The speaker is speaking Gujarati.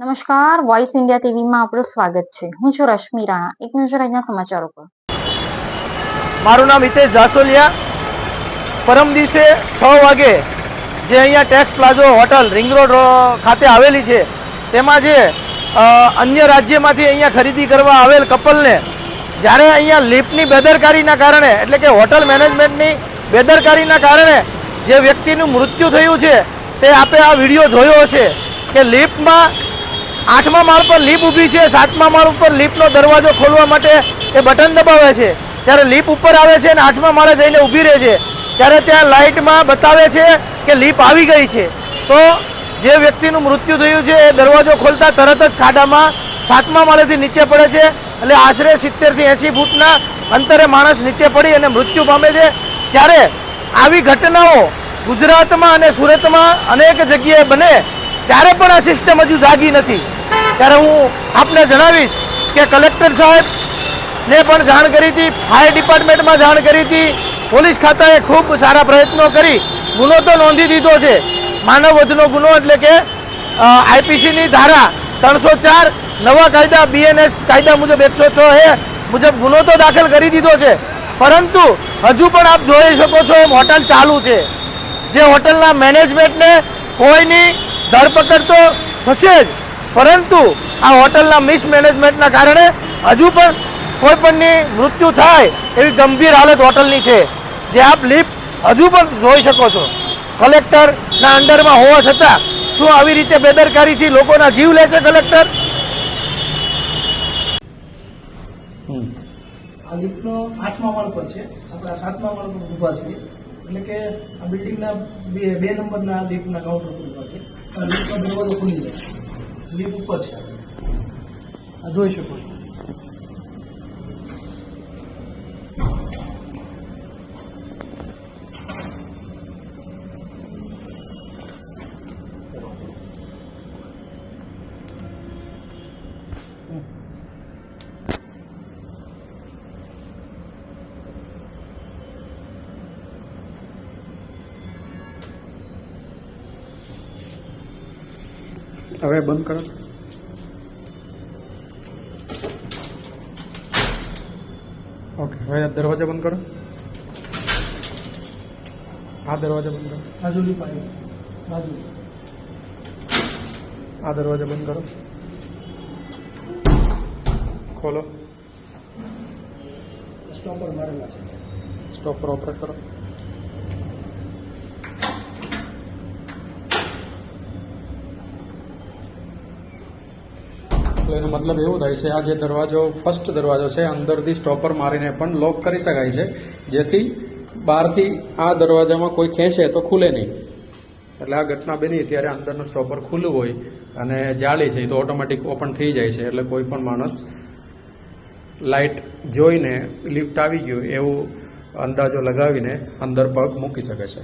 નમસ્કાર વોઇસ ઇન્ડિયા ટીવીમાં આપણું સ્વાગત છે. હું છું રશ્મિ રાણા. એક નજર આજના સમાચારો પર. મારું નામ હિતેશ જાસોલિયા. પરમ દિવસે છ વાગે જે અહીંયા tex plaza hotel ring road ખાતે આવેલી છે, તેમાં જે અન્ય રાજ્યમાંથી અહીંયા ખરીદી કરવા આવેલ કપલને, જ્યારે અહીંયા લિફ્ટની બેદરકારીના કારણે, એટલે કે હોટલ મેનેજમેન્ટની બેદરકારીના કારણે જે વ્યક્તિનું મૃત્યુ થયું છે, તે આપે આ વીડિયો જોયો હશે કે લિફ્ટમાં આઠમા માળ પર લીપ ઊભી છે. સાતમા માળ ઉપર લીપનો દરવાજો ખોલવા માટે એ બટન દબાવે છે. ત્યારે લીપ ઉપર આવે છે અને આઠમા માળે જઈને ઊભી રહે છે. ત્યારે ત્યાં લાઇટમાં બતાવે છે કે લીપ આવી ગઈ છે. તો જે વ્યક્તિનું મૃત્યુ થયું છે, એ દરવાજો ખોલતા તરત જ ખાડામાં સાતમા માળેથી નીચે પડે છે. એટલે આશરે સિત્તેરથી એંસી ફૂટના અંતરે માણસ નીચે પડી અને મૃત્યુ પામે છે. ત્યારે આવી ઘટનાઓ ગુજરાતમાં અને સુરતમાં અનેક જગ્યાએ બને. ત્યારે પણ આ સિસ્ટમ હજુ જાગી નથી. ત્યારે હું આપને જણાવીશ કે કલેક્ટર સાહેબ ને પણ જાણ કરી હતી, ફાયર ડિપાર્ટમેન્ટમાં જાણ કરી હતી. પોલીસ ખાતાએ ખૂબ સારા પ્રયત્નો કરી. ગુનો તો નોંધી દીધો છે. માનવ વધનો ગુનો એટલે કે આઈપીસીની ધારા ત્રણસો ચાર, નવા કાયદા, બીએનએસ કાયદા મુજબ એકસો છ એ મુજબ ગુનો તો દાખલ કરી દીધો છે. પરંતુ હજુ પણ આપ જોઈ શકો છો એમ હોટલ ચાલુ છે. જે હોટલના મેનેજમેન્ટને કોઈની ધરપકડ તો થશે જ. પરંતુ આ હોટલના મિસમેનેજમેન્ટના કારણે હજુ પણ કોઈ પણની મૃત્યુ થાય એવી ગંભીર હાલત હોટલની છે. જે આપ લિફ્ટ હજુ પણ જોઈ શકો છો. કલેક્ટરના અંડરમાં હોવા છતાં શું આવી રીતે બેદરકારીથી લોકોના જીવ લેશે કલેક્ટર? આ લિફ્ટનો આઠમા માળ પર છે. આપણે આ સાતમા માળ પર ઊભા છીએ. એટલે કે આ બિલ્ડિંગના બે બે નંબરના લિફ્ટના કાઉન્ટર પર છે. લિફ્ટનો દરવાજો ખુલી જાય લિફ્ટ ઉપર છે. આ જોઈ શકો છો. હવે બંધ કરો. ઓકે હવે દરવાજા બંધ કરો. આ દરવાજા બંધ કરો. બાજુ લિફ્ટ આવી બાજુ. આ દરવાજા બંધ કરો. ખોલો. સ્ટોપર મારેલા છે. સ્ટોપ પર ઓપરેટ કરો. એટલે એનો મતલબ એવું થાય છે, આ જે દરવાજો ફર્સ્ટ દરવાજો છે, અંદરથી સ્ટોપર મારીને પણ લોક કરી શકાય છે. જેથી બહારથી આ દરવાજામાં કોઈ ખેંચે તો ખુલે નહીં. એટલે આ ઘટના બની ત્યારે અંદરનું સ્ટોપર ખુલ્લું હોય અને જાળી છે તો ઓટોમેટિક ઓપન થઈ જાય છે, એટલે કોઈ પણ માણસ લાઇટ જોઈને લિફ્ટ આવી ગયું, એવું અંદાજો લગાવીને અંદર પગ મૂકી શકે છે.